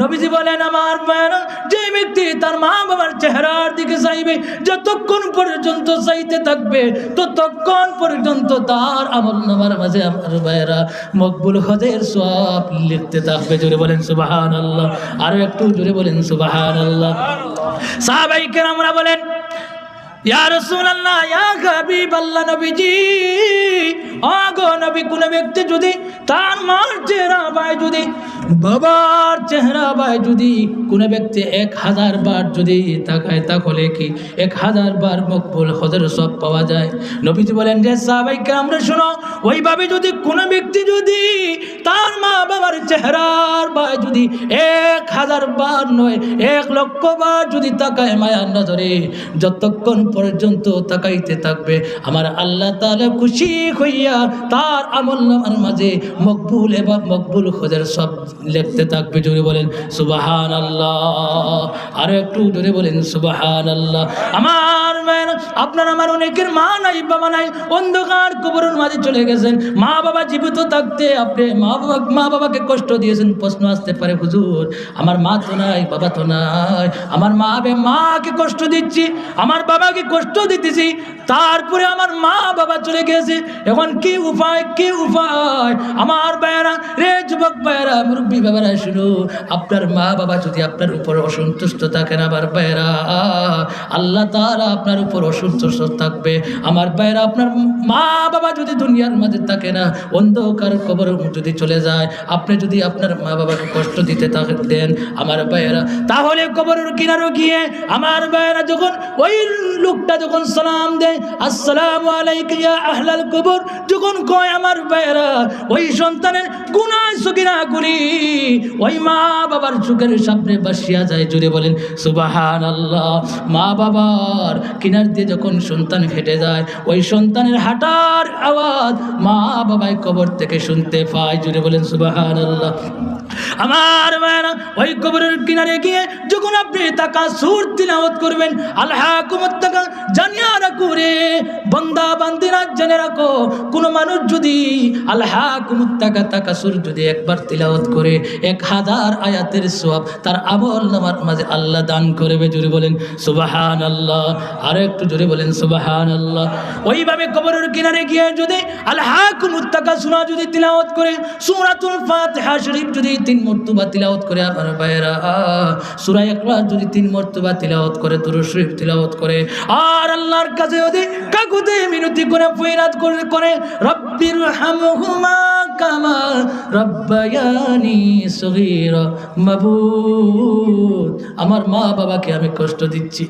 নবীজি বলেন, আমার মায়ের যে ব্যক্তি তার মা বাবার চেহারার দিকে চাইবে, যতক্ষণ পর্যন্ত চাইতে থাকবে, ততক্ষণ পর্যন্ত তার আমল নামার মাঝে আমার ভাইয়েরা মকবুল হজের সব লিখতে থাকবে। জোরে বলেন সুবাহান আল্লাহ আরও একটু জোরে বলেন সুবাহান আল্লাহ সাহাবাইকে আমরা বলেন কোন ব্যক্তি যদি চেহারা যদি, বাবার চেহারা যদি, কোন ব্যক্তি এক হাজার বার যদি তাকায় কি এক হাজার বার সব পাওয়া যায়? নবীজি বলেন শোনো, ওইভাবে যদি কোনো ব্যক্তি যদি তার মা বাবার চেহারার পায় যদি, এক হাজার বার নয়, এক লক্ষ বার যদি তাকায় মায়ার নজরে, যতক্ষণ পর্যন্ত তাকাইতে থাকবে। আমার আল্লাহ তালা খুশি হইয়া তার আমল নামার মাঝে মকবুল এবং মকবুল খোঁজার সব লেখতে থাকবে। জোরে বলেন সুবাহান আল্লাহ আরও একটু জোরে বলেন সুবাহান আল্লাহ আমার মায়ের আপনার আমার অনেকের মা নাই, বাবা নাই, অন্ধকার কবরের মাঝে চলে গেছেন। মা বাবা জীবিত থাকতে আপনি মা বাবা, মা বাবাকে কষ্ট দিয়েছেন, প্রশ্ন আসতে পারে, হুজুর, আমার মা তো নাই, বাবা তো নাই। আমার মা মাকে কষ্ট দিচ্ছি, আমার বাবাকে কষ্ট দিতেছি তারপরে আমার মা বাবা চলে গেছে। এখন কি উপায় কি উপায়? আমার বায়রা রে যুবক বায়রা মুরব্বী বাবারা, শুনো, আপনার মা বাবা যদি আপনার উপর অসন্তুষ্ট থাকেন আমার বায়রা আল্লাহ তাআলা আপনার উপর অসন্তুষ্ট থাকবে। আমার বায়রা আপনার মা বাবা যদি দুনিয়ার মাঝে থাকে না, অন্ধকার কবর যদি চলে যায়, আপনি যদি আপনার মা বাবাকে কষ্ট দিতে দেন, আমার ভাইয়েরা, তাহলে কবরের কিনারো গিয়ে আমার ভাইয়েরা যখন ওই লোকটা যখন সালাম দেয় আসসালাম আলাইকুম ইয়া আহলাল কবর। যখন কয় আমার ভাইয়েরা, ওই সন্তানের গুনাহ সুকিনা করি, ওই মা বাবার চোখের সামনে বাসিয়া যায় জুড়ে বলেন সুবাহান আল্লাহ মা বাবার কিনার দিয়ে যখন সন্তান হেঁটে যায়, ওই সন্তানের হাঁটার আওয়াজ মা বাবাই কবর থেকে শুনতে পায় জুড়ে বলেন সুবাহান আল্লাহ আমার মায়েরা ওই কবরের কিনারে গিয়ে যখন আপনি টাকা সুর তিলাওয়াত করবেন আল্লাহ কুমত্তাকা জানিয়া রাখো রে বন্দা, বান্দিরা জেনে রাখো। কোন মানুষ যদি আল্লাহ কুমত্তাকা টাকা সুর যদি একবার তিলাওয়াত করে, এক হাজার আয়াতের সওয়াব তার আমল নামার মাঝে আল্লাহ দান করবে জুড়ে বলেন সুবাহান আল্লাহ আরও একটু জোরে বলেন সুবাহান আল্লাহ ওইভাবে কবরের কিনারে গিয়ে যদি আল্লাহ কুমত্তাকা শোনা যদি তিলাওয়াত করে, সূরাতুল ফাতিহা শরীফ যদি তিন মর্তবা তিলাওয়াত করে, আমার ভাইয়েরা, সূরা ইখলাস যদি তিন মর্তবা তিলাওয়াত করে, দুরূদ শরীফ তিলাওয়াত করে, আর আল্লাহর কাছে যদি কাকুতে মিনতি করে ফিরাত করে রব্বির হামহুমা কামা রব্বায়ানি সগীর মাবুদ। আমার মা বাবাকে আমি কষ্ট দিচ্ছি।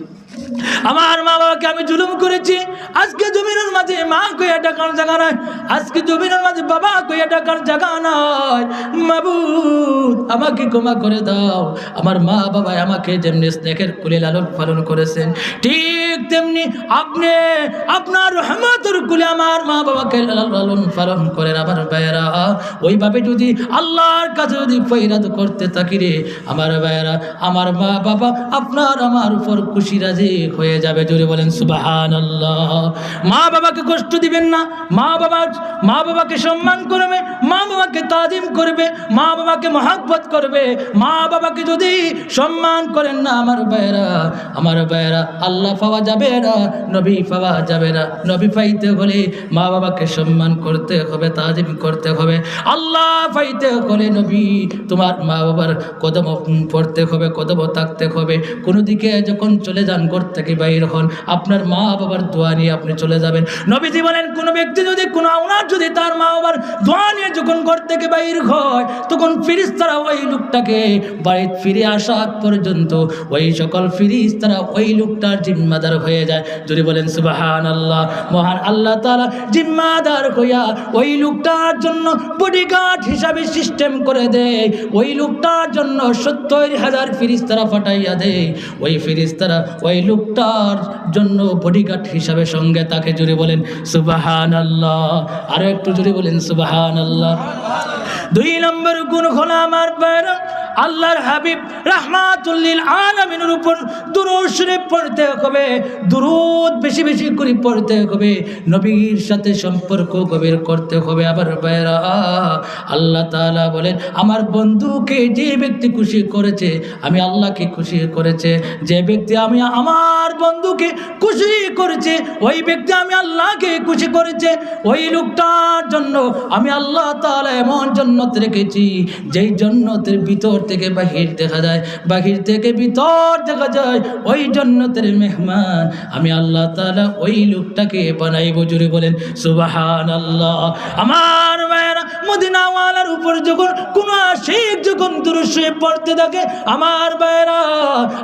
আমার মা বাবাকে আমি জুলুম করেছি। আজকে জমিনের মাঝে মা কইয়া ডাকার জায়গা নয় আজকে জমিনের মাঝে বাবা কইয়া ডাকার জায়গা নয় মাবুদ, আমাকে ক্ষমা করে দাও। আমার মা বাবা আমাকে যেমনি স্নেহের কুলে লালন পালন করেছেন, ঠিক তেমনি আপনি আপনার রহমতের কুলে আমার মা বাবাকে লালন পালন করেন। আমার ভাইয়েরা ওইভাবে যদি আল্লাহর কাছে যদি ফৈরাত করতে থাকি রে, আমার ভাইয়েরা, আমার মা বাবা আপনার আমার উপর খুশি রাজি হয়ে যাবে, জোরে বলেন সুবাহান মা বাবাকে কষ্ট দিবেন না, মা বাবা, মা বাবাকে সম্মান করবে, মা বাবাকে তাজিম করবে, মা বাবাকে মহাব্বত করবে। মা বাবাকে যদি সম্মান করেন না, আমার ভাইয়েরা আমার ভাইয়েরা, আল্লাহ পাওয়া যাবে না, নবী পাওয়া যাবে না। নবী পাইতে হলে মা বাবাকে সম্মান করতে হবে, তাজিম করতে হবে। আল্লাহ পাইতে হলে নবী, তোমার মা বাবার কদম পড়তে হবে কদম থাকতে হবে। কোনো দিকে যখন চলে যান, ঘর থেকে বাইর হন আপনার মা বাবার দোয়া নিয়ে আপনি চলে যাবেন। নবীজি বলেন, কোনো ব্যক্তি যদি, কোনো ওনার যদি তার মা বাবার দোয়া নিয়ে যখন ঘর থেকে বাইর হয়, তখন ফিরিস তারা ওই লোকটাকে বাড়িতে ফিরে আসা পর্যন্ত ওই সকল ফিরিস তারা ওই লোকটার জিম্মাদার হয়ে যায়। যদি বলেন সুবাহান আল্লাহ মহান আল্লাহ তারা জিম্মাদার হইয়া ওই লোকটার জন্য বডিগার্ড হিসাবে সিস্টেম করে দেয়, ওই লোকটার জন্য সত্তর হাজার ফিরিস্তারা ফাটাইয়া দেয়, ওই ফিরিস্তারা ওই লোকটা তার জন্য বডিগার্ড হিসাবে সঙ্গে তাকে জুড়ে বলেন সুবাহান আল্লাহ আরও একটু জুড়ে বলেন সুবাহান আল্লাহ দুই নম্বর গুণ খোলা আমার আল্লাহর হাবিব রাহমাতুল্লিল আলামিনের উপর দুরূদ শরীফ পড়তে হবে। দুরুদ বেশি বেশি করে পড়তে হবে। নবীর সাথে সম্পর্ক গভীর করতে হবে। আবার বাইরা আল্লাহ তাআলা বলেন, আমার বন্ধুকে যে ব্যক্তি খুশি করেছে, আমি আল্লাহকে খুশি করেছে। যে ব্যক্তি আমি আমার বন্ধুকে খুশি করেছে, ওই ব্যক্তি আমি আল্লাহকে খুশি করেছে। ওই লোকটার জন্য আমি আল্লাহ তাআলা এমন জন্নত রেখেছি, যেই জন্নতের ভিতর থেকে বাহির দেখা যায়, বাহির থেকে ভিতর দেখা যায়, ওই জন্নতের মেহমান। আমি আল্লাহ তাআলা ওই লোকটাকে বানাইব জুড়ে বলেন সুবাহান আল্লাহ আমার মায়েরা মদিনাওয়ালার উপর যখন কোন আশিক যখন দুরুশে পড়তে থাকে, আমার বাইরা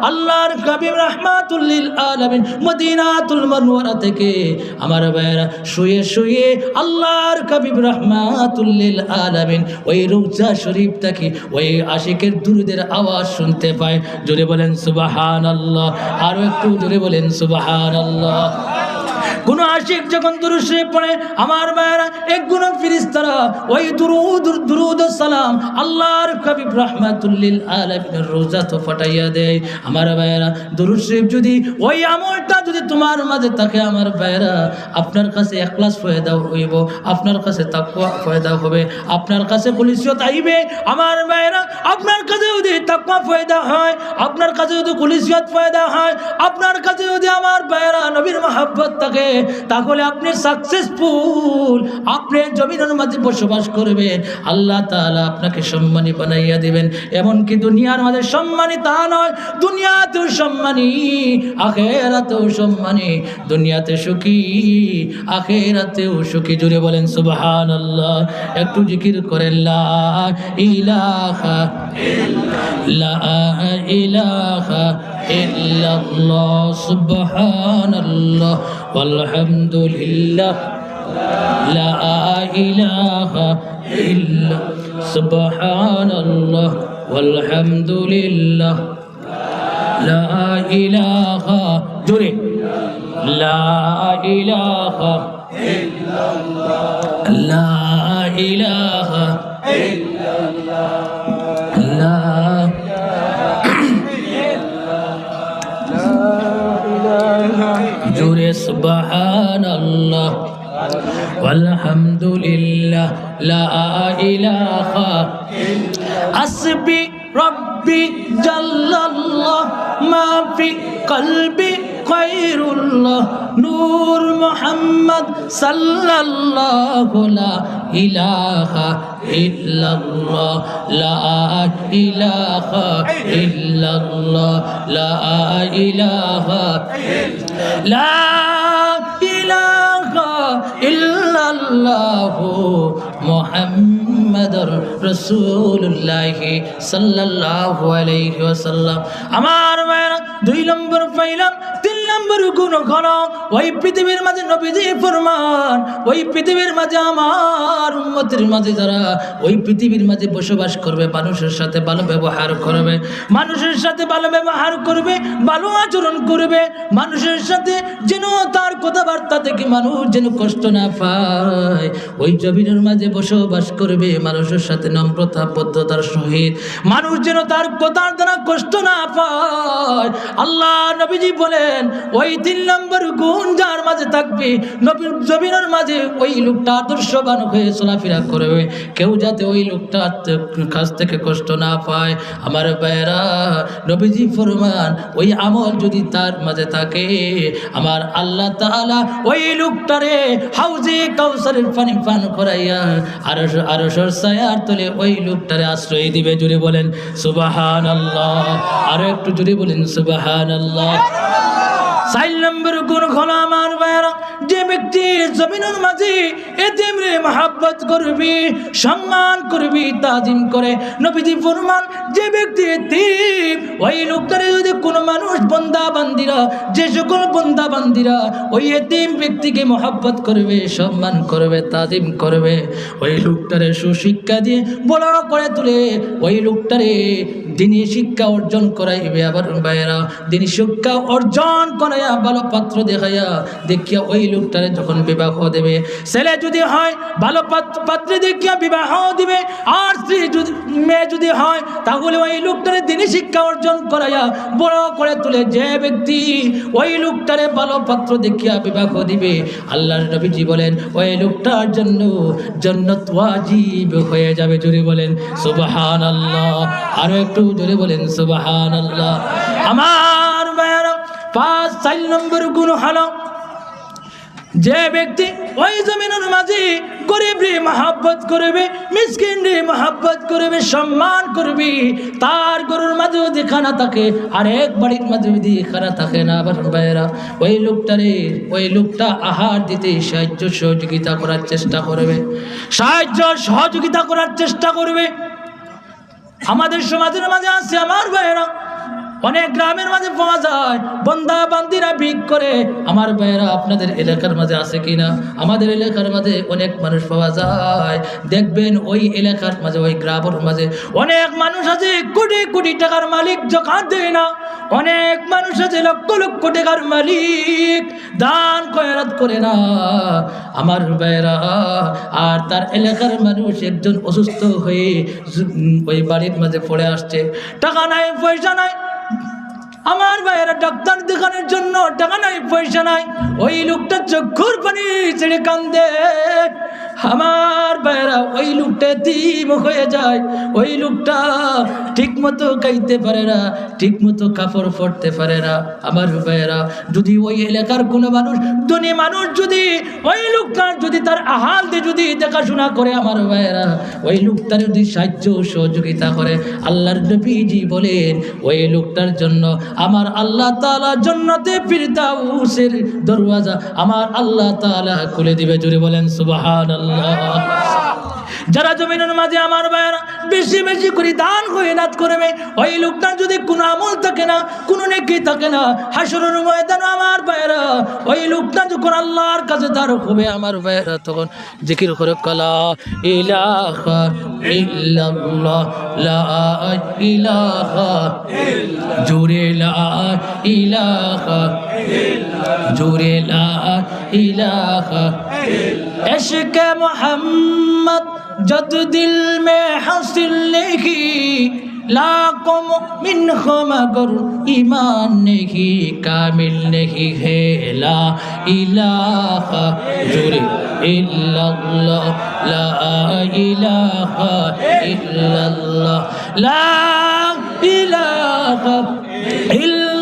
আল্লাহর কবির রহমাতুল্লিল আলামিন মদিনাতুল মনোয়ারা থেকে আমার বাইরা শুয়ে শুয়ে আল্লাহর কবির রহমাতুল্লিল আলামিন ওই রৌজা শরীফ থেকে ওই আশিকের দুরুদের আওয়াজ শুনতে পায়। জোরে বলেন সুবাহান আল্লাহ আরও একটু জোরে বলেন সুবাহান আল্লাহ কোন আশিক যখন দুরুশে পড়ে, আমার মায়েরা এক গুণ ফিরিস্তারা, ওই দুরুদ দুরুদ সালাম আল্লাহর কবিব রহমাতুল্লিল আলামিনের রোজা তো ফাটাইয়া দেয়। আমার ভাইয়েরা, দুরুদ শরীফ যদি ওই আমলটা যদি তোমার মাঝে থাকে, আমার ভাইয়েরা, আপনার কাছে একলাস ফয়দা হইব, আপনার কাছে তাকুয়া ফয়দা হবে, আপনার কাছে পুলিশিয়ত আইবে, আমার ভাইয়েরা, আপনার কাছে যদি তাকুয়া ফয়দা হয়, আপনার কাছে যদি পুলিশিয়ত ফয়দা হয়, আপনার কাছে যদি আমার ভাইয়েরা নবীর মাহাব্বত থাকে তাহলে আপনি সাকসেসফুল আপনি জমিনের মাঝে বসবাস করবেন। আল্লাহ তাআলা আপনাকে সম্মানী বানাইয়া দিবেন। এমনকি দুনিয়ার মাঝে সম্মানী তা নয়, দুনিয়াতেও সম্মানী, আখেরাতেও সম্মানী, দুনিয়াতে সুখী, আখেরাতেও সুখী। জুড়ে বলেন সুবহান আল্লাহ একটু জিকির করেন, লা ইলাহা ইলাহা ইল্লাল্লাহ, সুবহানাল্লাহ। والحمد لله لا إله إلا سبحان الله والحمد لله لا إله جري لا إله لا إله سبحان الله والحمد لله لا إله. حسبي ربي جل الله ما في قلبي খৈরুল্লাহ, নূর মোহাম্মদ সাল্লাল্লাহু লা ইলাহা ইল্লাল্লাহ, লা ইলাহা ইল্লাল্লাহ, লা ইলাহা লা ইলাহা ইল্লাল্লাহ মুহাম্মাদুর রাসূলুল্লাহ সাল্লাল্লাহু আলাইহি ওয়াসাল্লাম। আমার দুই নম্বর পাইলাম নম্বর গুণ ঘন। ওই পৃথিবীর মাঝে নবীজি ফরমান, ওই পৃথিবীর মাঝে আমার উম্মতের মাঝে যারা ওই পৃথিবীর মাঝে বসবাস করবে, মানুষের সাথে ভালো ব্যবহার করবে, মানুষের সাথে ভালো ব্যবহার করবে, ভালো আচরণ করবে, মানুষের সাথে যেন তার কথাবার্তা থেকে মানুষ যেন কষ্ট না পায়। ওই জমিনের মাঝে বসবাস করবে, মানুষের সাথে নম্রতা, বদ্ধতার সহিত মানুষ যেন তার কথার দ্বারা কষ্ট না পায়। আল্লাহ নবীজি বলেন ওই তিন নম্বর গুণ যার মাঝে থাকবে, নবীর জমিনের মাঝে ওই লোকটা আদর্শবান হয়ে চলাফেরা করবে। কেউ যাতে ওই লোকটা কাছ থেকে কষ্ট না পায়। আমার ভাইয়েরা, নবীজি ফরমান, ওই আমল যদি তার মাঝে থাকে, আমার আল্লাহ তাআলা ওই লোকটারে হাউজে কাউসারের পানি পান করাইয়া আর আরও সরসায়ার তলে ওই লোকটারে আশ্রয় দিবে জুড়ে বলেন সুবাহান আল্লাহ আরও একটু জুড়ে বলেন সুবাহান আল্লাহ চার নম্বর গুণ হলো আমার ভাইয়েরা, যে ব্যক্তি জমিনের মাঝে এতিমরে মহাব্বত করবি, সম্মান করবি, তাজিম করে, নবীজি ফরমান, যে ব্যক্তি এতিম, ওই লোকটারে যদি কোনো মানুষ বন্দা বান্দিরা, যে সকল বন্দা বান্দিরা, ওই এতিম ব্যক্তিকে মহাব্বত করবে, সম্মান করবে, তাজিম করবে, ওই লোকটারে সুশিক্ষা দিয়ে বড় করে তুলে, ওই লোকটারে দিনী শিক্ষা অর্জন করাইবে আবার বাইরা দিনী শিক্ষা অর্জন করাইয়া ভালো পাত্র দেখাইয়া, দেখিয়া ওই লোকটারে যখন বিবাহ দেবে, ছেলে যদি হয় ভালো পাত্র দেখিয়া বিবাহ দিবে, আর স্ত্রী যদি, মেয়ে যদি হয়, তাহলে ওই লোকটারে দিনী শিক্ষা অর্জন করাইয়া বড় করে তুলে যে ব্যক্তি ওই লোকটারে ভালো পাত্র দেখিয়া বিবাহ দিবে আল্লাহ নবীজি বলেন, ওই লোকটার জন্য জন্নত ওয়াজিব হয়ে যাবে। জুড়ে বলেন সুবহান আল্লাহ আরও একটু জোরে বলেন সুবহান আমার ভাইয়ারা, পাঁচ, চার নম্বর গুণ হলো, যে ব্যক্তি ওই জমিনের মাঝে গরিব রে মহাব্বত করবে, মিসকিন রে মহাব্বত করবে, সম্মান করবি, তার গরুর মাঝে যদি খানা থাকে আর এক বাড়ির মাঝে যদি খানা থাকে না আবার বাইরা ওই লোকটারে ওই লোকটা আহার দিতে সাহায্য সহযোগিতা করার চেষ্টা করবে, সাহায্য সহযোগিতা করার চেষ্টা করবে। আমাদের সমাজের মাঝে আছে আমার ভাইয়েরা। অনেক গ্রামের মাঝে পাওয়া যায়। বন্দা বান্দিরা ভিক করে, আমার ভাইয়েরা, আপনাদের এলাকার মাঝে আছে কিনা? আমাদের এলাকার মাঝে অনেক মানুষ পাওয়া যায়। দেখবেন ওই এলাকার মাঝে, ওই গ্রামের মাঝে অনেক মানুষ আছে, কোটি কোটি টাকার মালিক যখন দেয় না। অনেক মানুষ আছে, লক্ষ লক্ষ টাকার মালিক। দান কয়রাত করে না। আমার ভাইয়েরা, আর তার এলাকার মানুষ একজন অসুস্থ হয়ে ওই বাড়ির মাঝে পড়ে আসছে। টাকা নাই, পয়সা নাই। আমার ভাইয়েরা, ডাক্তার দেখানোর জন্য টাকা নাই, পয়সা নাই। ওই লোকটা চক্ষুর পানি ছেড়ে কান্দে। আমার ভাইয়েরা, ওই লোকটা তিম হয়ে যায়। ওই লোকটা ঠিক মতো খাইতে পারে না ঠিক মতো কাপড় পরতে পারে না। আমার ভাইয়েরা, যদি ওই এলাকার কোনো মানুষ, ধনী মানুষ যদি ওই লোকটার যদি তার আহাল দিয়ে যদি দেখাশোনা করে আমার ভাইয়েরা, ওই লোকটার যদি সাহায্য সহযোগিতা করে, আল্লাহর নবীজি বলেন, ওই লোকটার জন্য আমার আল্লাহ তাআলা জান্নাতে ফিরদাউসের দরওয়াজা আমার আল্লাহ তাআলা খুলে দিবে। জুড়ে বলেন, সুবহানাল্লাহ। যারা জমিনের মাঝে আমার ভাইয়েরা বেশি বেশি করে দান হয়ে নাত করবে। ওই লোকটা যদি কোনো আমল থাকে না, কোনো নেকি থাকে না, হাসরের ময়দান আমার বাইরা ওই লোকটা যখন আল্লাহর কাছে দাঁড় হবে আমার বাইরা তখন জিকির করে কলা, ইলাহা ইল্লাল্লাহ, লা ইলাহা জোরে লা ইলাহা জোরে লা ইলাহা ইশকে মোহাম্মদ, যত দিল মে হাস नहीं लाखों मिन हो मगर ईमान नहीं कामिल नहीं है ला इलाहा जुरे इल्लल्लाह ला इलाहा इल्लल्लाह ला इलाहा इल्लल्लाह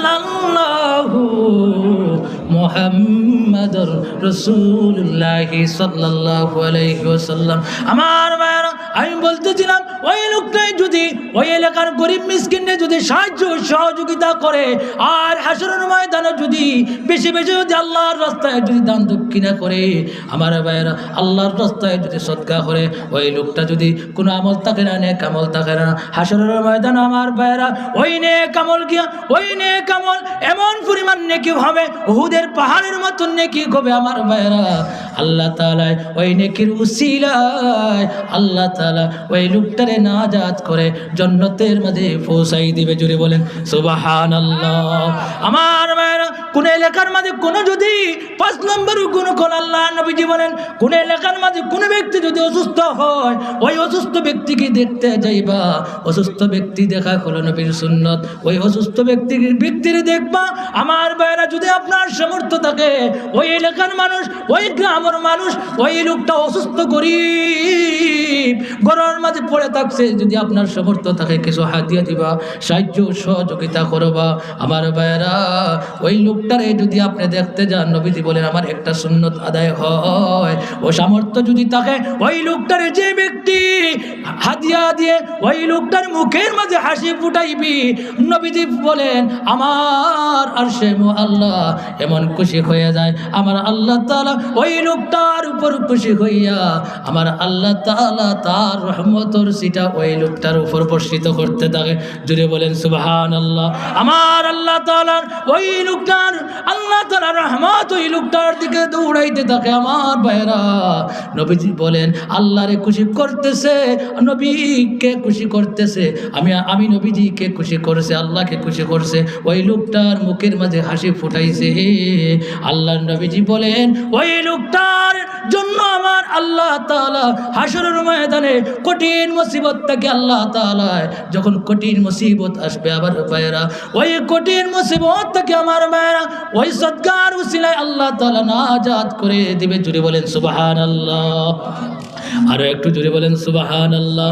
মোহাম্মদুর রসুল্লাহ সাল্লাল্লাহু আলাইহি ওয়াসাল্লাম। আমার ভাইরা আমি বলতেছিলাম, ওই লোকটাই যদি ওই এলাকার গরিব মিসকিনে যদি সাহায্য সহযোগিতা করে, আর হাসরের ময়দানে যদি বেশি বেশি যদি আল্লাহর রাস্তায় যদি দান দক্ষিণা করে, আমার ভাইয়েরা, আল্লাহর রাস্তায় যদি সৎকা করে, ওই লোকটা যদি কোনো আমল থাকে না, নেক আমল থাকে না, হাসরের ময়দান আমার ভাইয়েরা, ওই নেক আমল গিয়া, ওই নেক আমল এমন পরিমাণ নেকি হবে উহুদের পাহাড়ের মতন নেকি হবে আমার ভাইয়েরা? আল্লাহ তাআলা ওই নেকির উসিলায় আল্লাহ তাআলা ওই লোকটারে নাজাত করে জান্নাতের মাঝে পৌঁছাই দিবে জুড়ে বলেন, সুবহানাল্লাহ। আমার ভাইয়েরা, কোন এলাকার মাঝে কোনো যদি পাঁচ নম্বর কোন কোন আল্লাহ নবীজি বলেন, কোন এলাকার মাঝে কোনো ব্যক্তি যদি অসুস্থ হয়, ওই অসুস্থ ব্যক্তিকে দেখতে যাইবা। অসুস্থ ব্যক্তি দেখা হলো নবীর সুন্নত। ওই অসুস্থ ব্যক্তি ব্যক্তির দেখবা, আমার ভাইয়েরা যদি আপনার সামর্থ্য থাকে, ওই এলাকার মানুষ, ওই গ্রামের মানুষ, ওই লোকটা অসুস্থ, গরিব, ঘরের মাঝে পড়ে থাকছে, যদি আপনার সমর্থ থাকে, কিছু হাতিয়া দিবা, সাহায্য, সহযোগিতা করবা। আমার ভাইয়েরা, ওই লোকটারে যদি আপনি দেখতে যান, নবীজি বলেন, আমার একটা সুন্নত আদায় হয়। ও সামর্থ্য যদি থাকে, ওই লোকটারে যে ব্যক্তি হাদিয়া দিয়ে ওই লোকটার মুখের মাঝে হাসি ফুটাইবি, নবীজি বলেন, আমার আর সে আল্লাহ এমন খুশি হয়ে যায়। আমার আল্লাহ তাআলা ওই লোকটার উপর খুশি হইয়া, আমার আল্লাহ তাআলা তার রহমতর সিটা ওই লোকটার উপর বর্ষিত করতে থাকে। জুড়ে বলেন সুবহান আল্লাহ আমার আল্লাহ তাআলার ওই লোকটার, আল্লাহ তাআলার রহমত ওই লোকটার দিকে দৌড়াইতে থাকে আমার ভাইরা নবীজি বলেন, আল্লাহরে খুশি করতেছে, নবীকে খুশি করতেছে। আমি আমি নবীজিকে খুশি করছে, আল্লাহকে খুশি করছে। ওই লোকটার মুখের মাঝে হাসি ফুটাইছে আল্লাহ নবীজি বলেন, ওই লোকটার জন্য আমার আল্লাহ তাআলা হাসরের ময়দানে কঠিন মুসিবত থেকে আল্লাহ তাআলা, যখন কঠিন মুসিবত আসবে আবার ভাইয়েরা, ওই কঠিন মুসিবত থেকে আমার ভাইয়েরা, ওই সৎকার উসিলায় আল্লাহ তাআলা নাজাত করে দিবে। জুড়ে বলেন সুবাহান আল্লাহ আরও একটু জুড়ে বলেন, সুবহানাল্লাহ।